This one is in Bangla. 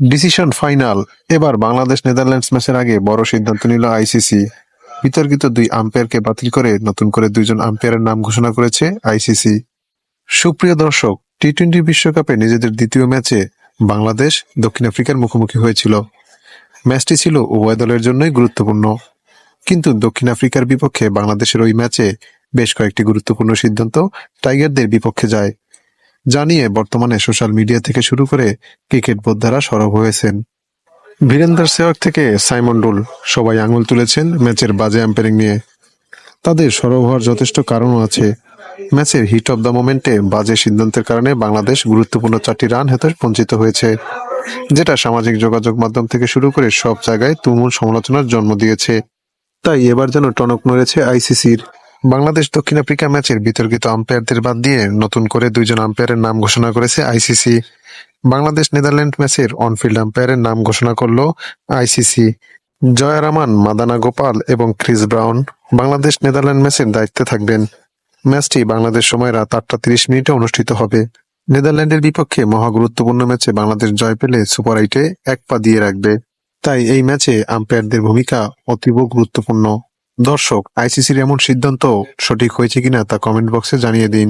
Decision final. এবার বাংলাদেশ নেদারল্যান্ডস ম্যাচের আগে বড় সিদ্ধান্ত নিল আইসিসি। বিতর্কিত দুই আম্পায়ারকে বাতিল করে নতুন করে দুইজন আম্পায়ারের নাম ঘোষণা করেছে আইসিসি। সুপ্রিয় দর্শক টি টোয়েন্টি বিশ্বকাপে নিজেদের দ্বিতীয় ম্যাচে বাংলাদেশ দক্ষিণ আফ্রিকার মুখোমুখি হয়েছিল। ম্যাচটি ছিল উভয় দলের জন্যই গুরুত্বপূর্ণ। কিন্তু দক্ষিণ আফ্রিকার বিপক্ষে বাংলাদেশের ওই ম্যাচে বেশ কয়েকটি গুরুত্বপূর্ণ সিদ্ধান্ত টাইগারদের বিপক্ষে যায়। জানিয়ে বর্তমানে সোশ্যাল মিডিয়া থেকে শুরু করে ক্রিকেট বোদ্ধারা সরব হয়েছেন। বীরেন্দ্র সেহক থেকে সাইমন ডুল সবাই আঙুল তুলেছেন ম্যাচের বাজে আম্পায়ারিং নিয়ে। তাদের সরব হওয়ার যথেষ্ট কারণও আছে। ম্যাচের হিট অব দ্য মোমেন্টে বাজে সিদ্ধান্তের কারণে বাংলাদেশ গুরুত্বপূর্ণ চারটি রান হাতে বঞ্চিত হয়েছে, যেটা সামাজিক যোগাযোগ মাধ্যম থেকে শুরু করে সব জায়গায় তুমুল সমালোচনার জন্ম দিয়েছে। তাই এবার যেন টনক নড়েছে আইসিসির বাংলাদেশ দক্ষিণ আফ্রিকা ম্যাচের বিতর্কিত আম্পায়ারদের বাদ দিয়ে নতুন করে দুইজন আম্পায়ারের নাম ঘোষণা করেছে আইসিসি বাংলাদেশ নেদারল্যান্ড ম্যাচের অনফিল্ড আম্পায়ারের নাম ঘোষণা করল আইসিসি জয়া রামান, মাদানা গোপাল এবং ক্রিস ব্রাউন বাংলাদেশ নেদারল্যান্ড ম্যাচের দায়িত্বে থাকবেন। ম্যাচটি বাংলাদেশ সময় রাত আটটা তিরিশ মিনিটে অনুষ্ঠিত হবে। নেদারল্যান্ডের বিপক্ষে মহা গুরুত্বপূর্ণ ম্যাচে বাংলাদেশ জয় পেলে সুপার এইটে এক পা দিয়ে রাখবে। তাই এই ম্যাচে আম্পায়ারদের ভূমিকা অতীব গুরুত্বপূর্ণ। দর্শক আইসিসির এমন সিদ্ধান্ত সঠিক হয়েছে কিনা তা কমেন্ট বক্সে জানিয়ে দিন।